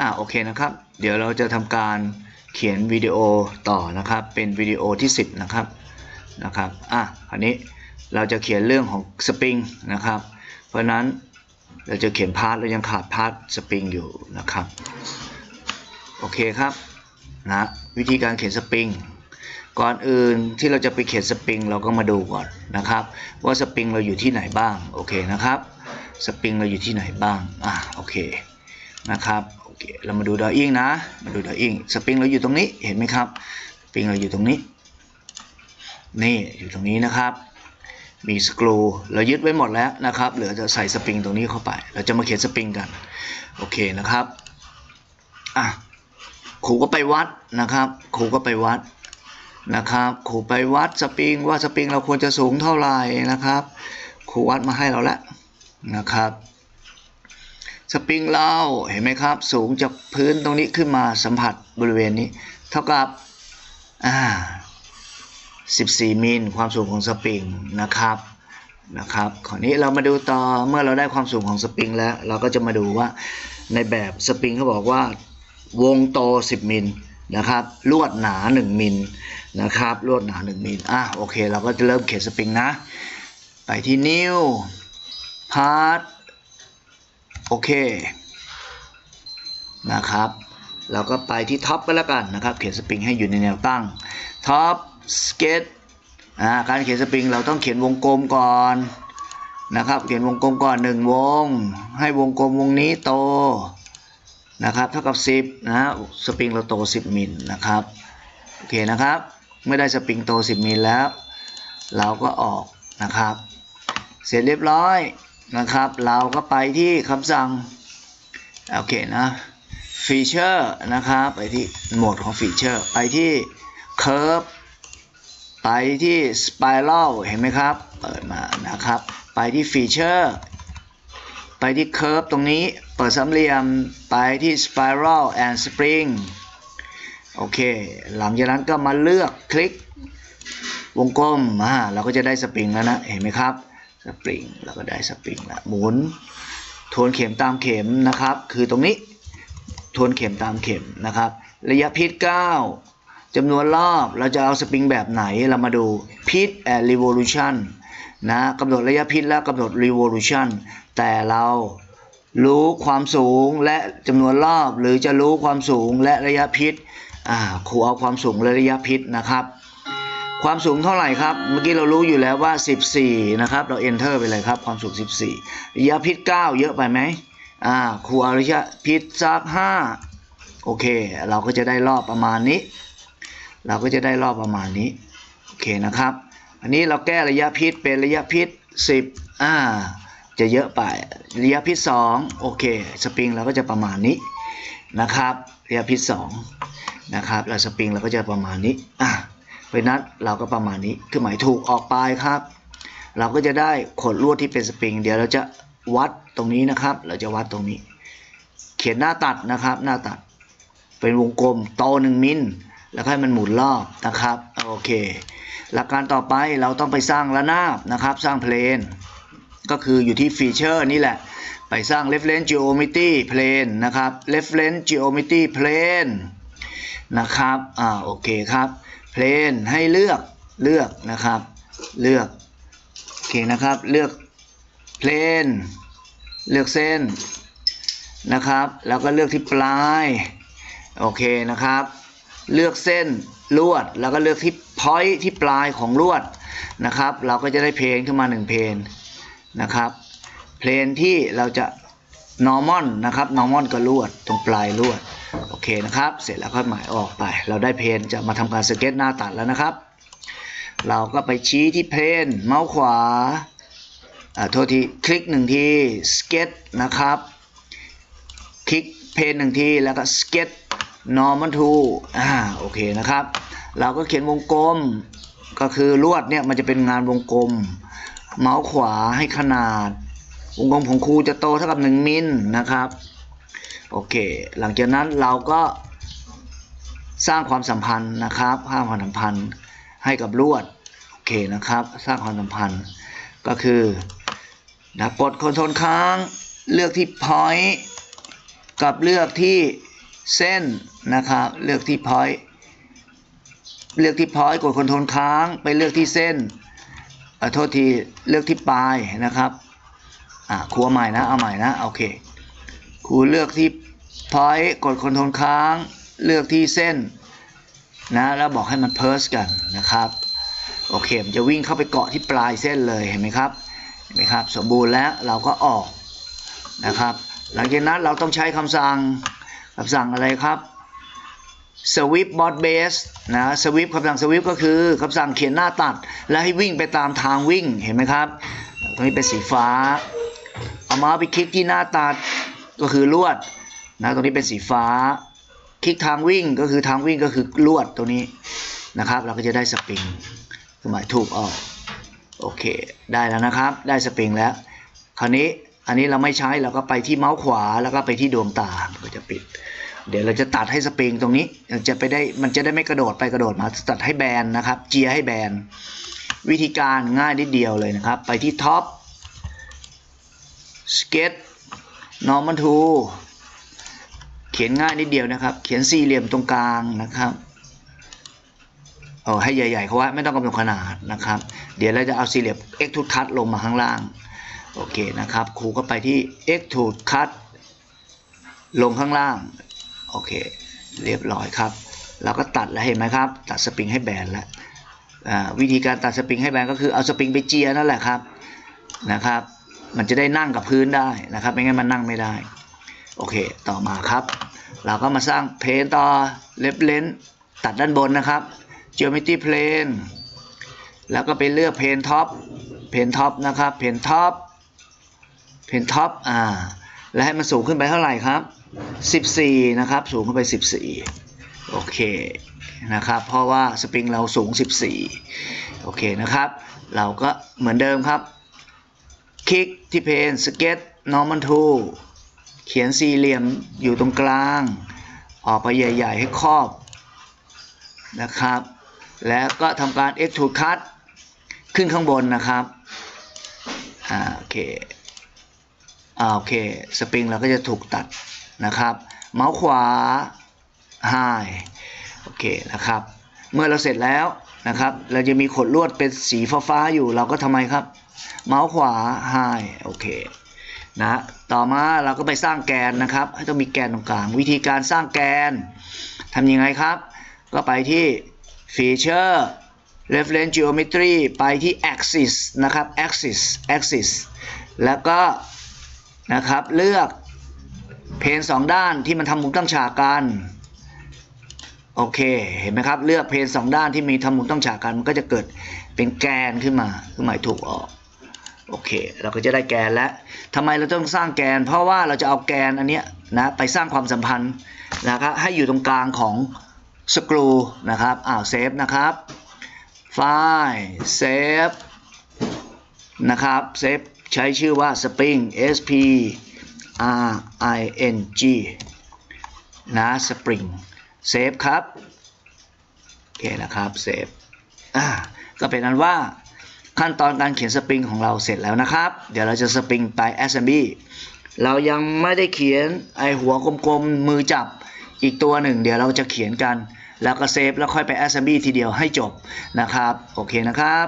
อ่าโอเคนะครับ เดี๋ยวเราจะทำการเขียนวิดีโอต่อนะครับ เป็นวิดีโอที่ 10 นะครับนะครับอะคราวนี้เราจะเขียนเรื่องของสปริงนะครับ เพราะนั้นเราจะเขียนพาร์ทเรายังขาดพาร์ทสปริงอยู่นะครับโอเคครับนะวิธีการเขียนสปริงก่อนอื่นที่เราจะไปเขียนสปริงเราก็มาดูก่อนนะครับ ว่าสปริงเราอยู่ที่ไหนบ้างโอเคนะครับสปริงเราอยู่ที่ไหนบ้างอะโอเคนะครับ เคเรามาดูดออิ่งนะ มาดูดออิ่งสปริงเราอยู่ตรงนี้เห็นไหมครับสปริงเราอยู่ตรงนี้ นี่อยู่ตรงนี้นะครับ มีสกรูเรายึดไว้หมดแล้วนะครับเหลือจะใส่สปริงตรงนี้เข้าไป เราจะมาเขียนสปริงกันโอเคนะครับอะครูก็ไปวัดนะครับครูก็ไปวัดนะครับครูไปวัดสปริงว่าสปริงเราควรจะสูงเท่าไหร่นะครับครูวัดมาให้เราแล้วนะครับ สปริงเราเห็นไหมครับ สูงจากพื้นตรงนี้ขึ้นมาสัมผัสบริเวณนี้ เท่ากับอ่า14มิลความสูงของสปริงนะครับนะครับคราวนี้เรามาดูต่อเมื่อเราได้ความสูงของสปริงแล้ว เราก็จะมาดูว่าในแบบสปริงเขาบอกว่าวงโต 10มิลนะครับลวดหนา 1มิลนะครับลวดหนา 1มิลอะโอเค เราก็จะเริ่มเขียนสปริงนะ ไปที่นิ้วพาร์ท โอเคนะครับเราก็ไปที่ท็อปก็แล้วกันนะครับ เขียนสปริงให้อยู่ในแนวตั้งท็อปสเก็ตการเขียนสปริงเราต้องเขียนวงกลมก่อนนะครับ เขียนวงกลมก่อนหนึ่งวง ให้วงกลมวงนี้โตนะครับเท่ากับ 10นะสปริงเราโต 10มิลนะครับโอเคนะครับเมื่อได้สปริงโต 10มิลแล้ว เราก็ออกนะครับ เสร็จเรียบร้อย นะครับ เราก็ไปที่คำสั่งโอเคนะฟีเจอร์นะครับ ไปที่โหมดของฟีเจอร์ไปที่เค r ร์ฟไปที่สไปรัลเห็นไหมครับ เปิดมานะครับ ไปที่ฟีเจอร์ไปที่ curve ตรงนี้ เปิดสามเหลี่ยม ไปที่ spiral and spring โอเค หลังจากนั้นก็มาเลือกคลิกวงกลมอ่าเราก็จะได้สปริงแล้วนะ เห็นไหมครับ สปริงเราก็ได้สปริงแล้วหมุนทวนเข็มตามเข็มนะครับ คือตรงนี้ทวนเข็มตามเข็มนะครับ ระยะพิษ 9จำนวนรอบเราจะเอาสปริงแบบไหนเรามาดูพิษ and revolution นะกำหนดระยะพิษและกำหนด revolution แต่เรารู้ความสูงและจำนวนรอบหรือจะรู้ความสูงและระยะพิษอ่าครูเอาความสูงและระยะพิษนะครับ ความสูงเท่าไหร่ครับ เมื่อกี้เรารู้อยู่แล้วว่า 14 นะครับ เรา enter ไปเลยครับ ความสูง 14ระยะพิษ 9 เยอะไปไหมอ่าครูอระยะพิษสัก 5 โอเค เราก็จะได้รอบประมาณนี้ เราก็จะได้รอบประมาณนี้ โอเคนะครับ อันนี้เราแก้ระยะพิษเป็นระยะพิษ 10 อ่า จะเยอะไป ระยะพิษ 2 โอเค สปริงเราก็จะประมาณนี้นะครับ ระยะพิษ 2 นะครับ แล้วสปริงเราก็จะประมาณนี้ อ่า เพราะนั้นเราก็ประมาณนี้คือหมายถูกออกไปครับ เราก็จะได้ขดลวดที่เป็นสปริง เดี๋ยวเราจะวัดตรงนี้นะครับ เราจะวัดตรงนี้ เขียนหน้าตัดนะครับ หน้าตัด เป็นวงกลมโตหนึ่งมิลแล้วให้มันหมุนรอบนะครับโอเค หลักการต่อไปเราต้องไปสร้างระนาบนะครับ สร้างเพลน ก็คืออยู่ที่ฟีเจอร์นี่แหละ ไปสร้าง reference geometry plane นะครับ reference geometry plane นะครับอ่าโอเคครับ plane ให้เลือกเลือกนะครับ เลือกโอเคนะครับ เลือก plane เลือกเส้นนะครับ แล้วก็เลือกที่ปลายโอเคนะครับ เลือกเส้นลวดแล้วก็เลือกที่ point ที่ปลายของลวดนะครับ เราก็จะได้เพลนขึ้นมา1เพลนนะครับ เพลนที่เราจะ normal นะครับ normal ก็ลวดตรงปลายลวด โอเคนะครับ เสร็จแล้วค่อยหมายออกไป เราได้เพนจะมาทำการสเก็ตหน้าตัดแล้วนะครับ เราก็ไปชี้ที่เพนเมาส์ขวาอ่าโทษทีคลิกหนึ่งทีสเก็ตนะครับ คลิกเพนหนึ่งทีแล้วก็สเก็ต normal to อ่าโอเคนะครับ เราก็เขียนวงกลมก็คือลวดเนี่ยมันจะเป็นงานวงกลม เมาส์ขวาให้ขนาด วงกลมของครูจะโตเท่ากับ 1 มิลนะครับ โอเค หลังจากนั้นเราก็สร้างความสัมพันธ์นะครับสร้างความสัมพันธ์ให้กับลวด โอเคนะครับ สร้างความสัมพันธ์ก็คือนะกดคอนโทรลค้าง เลือกที่ point กับเลือกที่เส้นนะครับ เลือกที่ point เลือกที่ point กดคอนโทรลค้าง ไปเลือกที่เส้นอโทษที เลือกที่ปลายนะครับ อ่าครูเอาใหม่นะเอาใหม่นะโอเคครูเลือกที่ point กดคอนโทรลค้างเลือกที่เส้นนะแล้วบอกให้มันเพิร์สกันนะครับโอเคมันจะวิ่งเข้าไปเกาะที่ปลายเส้นเลยเห็นไหมครับเห็นไหมครับสมบูรณ์แล้วเราก็ออกนะครับ หลังจากนั้นเราต้องใช้คำสั่งคำสั่งอะไรครับ sweep bot base นะ sweep คำสั่ง sweep ก็คือคำสั่งเขียนหน้าตัด แล้วให้วิ่งไปตามทางวิ่งเห็นไหมครับ ตรงนี้เป็นสีฟ้า เอามาไปคลิกที่หน้าตัดก็คือลวดนะตรงนี้เป็นสีฟ้า คลิกทางวิ่งก็คือทางวิ่งก็คือลวดตรงนี้นะครับ เราก็จะได้สปริงคือหมายถูกออกโอเค ได้แล้วนะครับ ได้สปริงแล้ว คราวนี้อันนี้เราไม่ใช้เราก็ไปที่เมาส์ขวาแล้วก็ไปที่ดวงตาก็จะปิด เดี๋ยวเราจะตัดให้สปริงตรงนี้จะไปได้มันจะได้ไม่กระโดดไปกระโดดมาตัดให้แบนนะครับ เจียให้แบนวิธีการง่ายนิดเดียวเลยนะครับ ไปที่ท็อป สเก็ตนอร์มันทูเขียนง่ายนิดเดียวนะครับ เขียนสี่เหลี่ยมตรงกลางนะครับเออให้ใหญ่ๆเขาว่าไม่ต้องกำหนดขนาดนะครับ เดี๋ยวเราจะเอาสี่เหลี่ยม extrude cut ลงมาข้างล่าง โอเคนะครับ ครูก็ไปที่ extrude cut ลงข้างล่าง โอเค เรียบร้อยครับเราก็ตัดแล้วเห็นไหมครับ ตัดสปริงให้แบนแล้ววิธีการตัดสปริงให้แบนก็คือเอาสปริงไปเจียนั่นแหละครับนะครับ มันจะได้นั่งกับพื้นได้นะครับ ไม่งั้นมันนั่งไม่ได้ โอเค ต่อมาครับ เราก็มาสร้างเพนต่อเล็บเลนตัดด้านบนนะครับ geometry plane แล้วก็ไปเลือกเพนท็อปเพนท็อปนะครับเพนท็อปเพนท็อปอ่าแล้วให้มันสูงขึ้นไปเท่าไหร่ครับ 14 นะครับ สูงขึ้นไป 14 โอเคนะครับ เพราะว่าสปริงเราสูง 14 โอเคนะครับ เราก็เหมือนเดิมครับ คลิกที่เพนสเก็ตนอร์มันทูเขียนสี่เหลี่ยมอยู่ตรงกลาง ออกไปใหญ่ ๆ ให้ครอบนะครับ แล้วก็ทำการ extrude cut ขึ้นข้างบนนะครับอ่าโอเคอ่าโอเค สปริงเราก็จะถูกตัดนะครับ เมาส์ขวา high โอเคนะครับ เมื่อเราเสร็จแล้ว นะครับ เราจะมีขดลวดเป็นสีฟ้าๆอยู่ เราก็ทำไมครับ เมาส์ขวา high โอเคนะต่อมาเราก็ไปสร้างแกนนะครับ ให้ต้องมีแกนตรงกลาง วิธีการสร้างแกนทำยังไงครับ ก็ไปที่ feature reference geometry ไปที่ axis นะครับ axis axis แล้วก็นะครับเลือกเพนสองด้านที่มันทำมุมตั้งฉากกัน โอเค เห็นไหมครับ เลือกเพนสองด้านที่มีทำมุมตั้งฉากกันมันก็จะเกิดเป็นแกนขึ้นมาคือหมายถูกออกโอเค เราก็จะได้แกนแล้วทำไมเราต้องสร้างแกน เพราะว่าเราจะเอาแกนอันเนี้ยนะไปสร้างความสัมพันธ์นะครับให้อยู่ตรงกลางของสกรูนะครับอ้าวเซฟนะครับไฟล์เซฟนะครับเซฟใช้ชื่อว่า Spring S P R I N G นะ Spring เซฟครับโอเคนะครับเซฟอ่าก็เป็นนั้นว่าขั้นตอนการเขียนสปริงของเราเสร็จแล้วนะครับ เดี๋ยวเราจะสปริงไป SMB เรายังไม่ได้เขียนไอหัวกลมๆมือจับอีกตัวหนึ่ง เดี๋ยวเราจะเขียนกัน แล้วก็เซฟแล้วค่อยไป SMB ทีเดียวให้จบนะครับ โอเคนะครับ